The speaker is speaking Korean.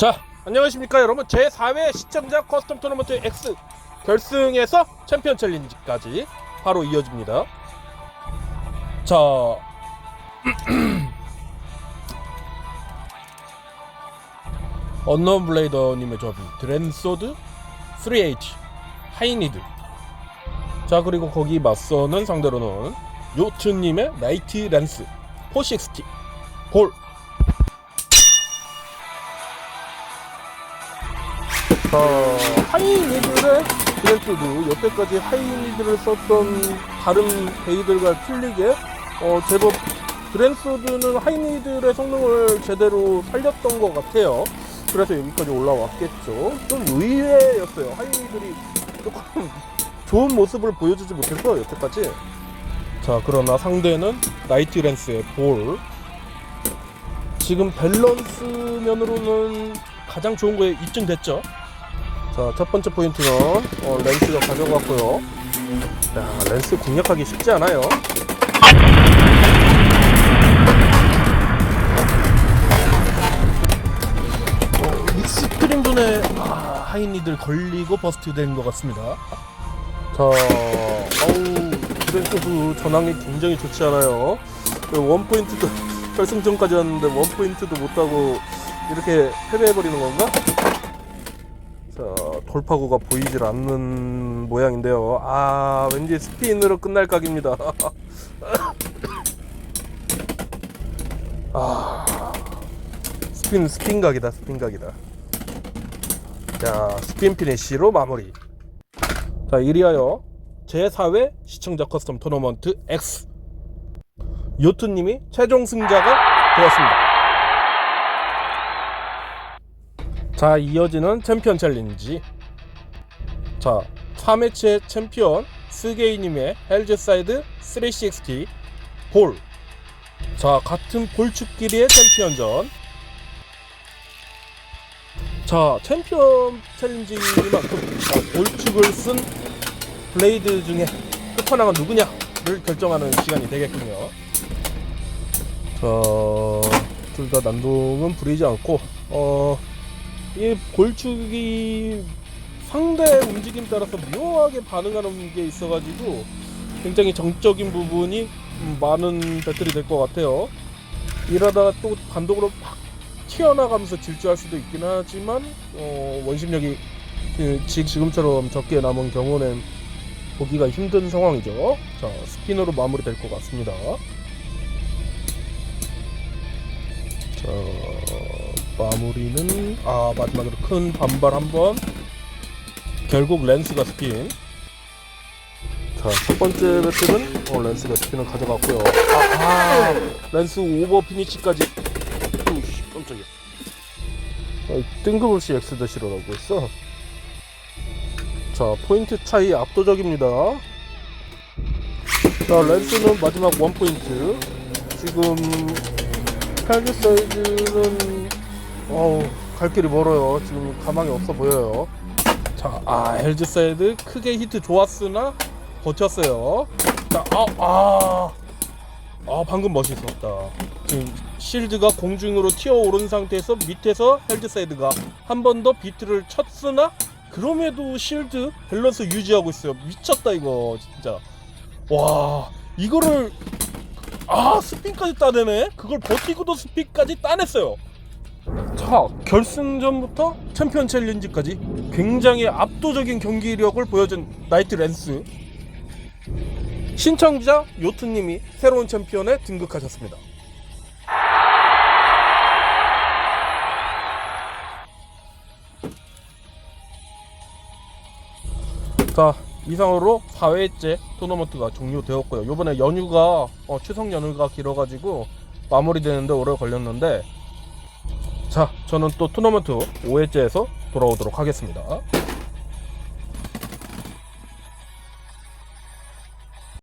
자, 안녕하십니까 여러분. 제4회 시청자 커스텀 토너먼트 X 결승에서 챔피언 챌린지까지 바로 이어집니다. 자, 언노운 블레이더님의 조합이 드랜소드, 3H, 하이니드. 자, 그리고 거기 맞서는 상대로는 요트님의 나이트 랜스, 460, 볼. 자, 하이니들의 드랜스도 여태까지 하이니들을 썼던 다른 베이들과 틀리게 어, 제법 드랜소드는 하이니들의 성능을 제대로 살렸던 것 같아요. 그래서 여기까지 올라왔겠죠. 좀 의외였어요. 하이니들이 조금 좋은 모습을 보여주지 못해서 여태까지. 자, 그러나 상대는 나이트 랜스의 볼. 지금 밸런스 면으로는 가장 좋은 거에 입증됐죠. 자, 첫 번째 포인트는 어, 랜스가 가져갔고요. 야, 랜스 공략하기 쉽지 않아요. 어, 익스트림 분에 아, 하이니들 걸리고 버스트 된 것 같습니다. 자, 드랜스도 전황이 굉장히 좋지 않아요. 그원 포인트도 결승전까지 왔는데 원 포인트도 못하고 이렇게 패배해버리는 건가? 자, 돌파구가 보이질 않는 모양인데요. 아, 왠지 스피인으로 끝날 각입니다. 아, 스핀, 스핀 각이다, 스핀 각이다. 자, 스핀 피니쉬로 마무리. 자, 이리하여 제4회 시청자 커스텀 토너먼트 X. 요트님이 최종 승자가 되었습니다. 자 이어지는 챔피언 챌린지 자 3회째 챔피언 스게이님의 헬즈사이드 360 볼. 자 같은 볼축끼리의 챔피언전 자 챔피언 챌린지만큼 자, 볼축을 쓴 블레이드 중에 끝판왕은 누구냐를 결정하는 시간이 되겠군요 자둘 다 난동은 부리지 않고 어 이 골축이 상대 움직임 따라서 묘하게 반응하는 게 있어가지고 굉장히 정적인 부분이 많은 배틀이 될 것 같아요. 이러다가 또 단독으로 팍 튀어나가면서 질주할 수도 있긴 하지만 어, 원심력이 그 지- 지금처럼 적게 남은 경우는 보기가 힘든 상황이죠. 자 스피너로 마무리될 것 같습니다. 자 마무리는 아 마지막으로 큰 반발 한번. 결국 랜스가 스핀 자 첫 번째 배틀은 어, 랜스가 스핀을 가져갔고요. 아, 아 랜스 오버 피니치까지. 오씨 깜짝이야. 아, 뜬금없이 X 대시로 라고 했어 자 포인트 차이 압도적입니다. 자 랜스는 마지막 원 포인트. 지금 헬드 사이즈는 어우 갈 길이 멀어요. 지금 가망이 없어 보여요. 자, 아 헬즈 사이드 크게 히트 좋았으나 버텼어요. 자, 아, 아, 아 방금 멋있었다. 지금 실드가 공중으로 튀어오른 상태에서 밑에서 헬즈 사이드가 한 번 더 비트를 쳤으나 그럼에도 실드 밸런스 유지하고 있어요. 미쳤다 이거 진짜. 와 이거를 아 스핀까지 따내네? 그걸 버티고도 스핀까지 따냈어요. 자 결승전부터 챔피언 챌린지까지 굉장히 압도적인 경기력을 보여준 나이트 랜스. 신청자 요트님이 새로운 챔피언에 등극하셨습니다 자 이상으로 4회째 토너먼트가 종료되었고요. 요번에 연휴가 어, 추석 연휴가 길어가지고 마무리되는데 오래 걸렸는데 자 저는 또 토너먼트 5회째에서 돌아오도록 하겠습니다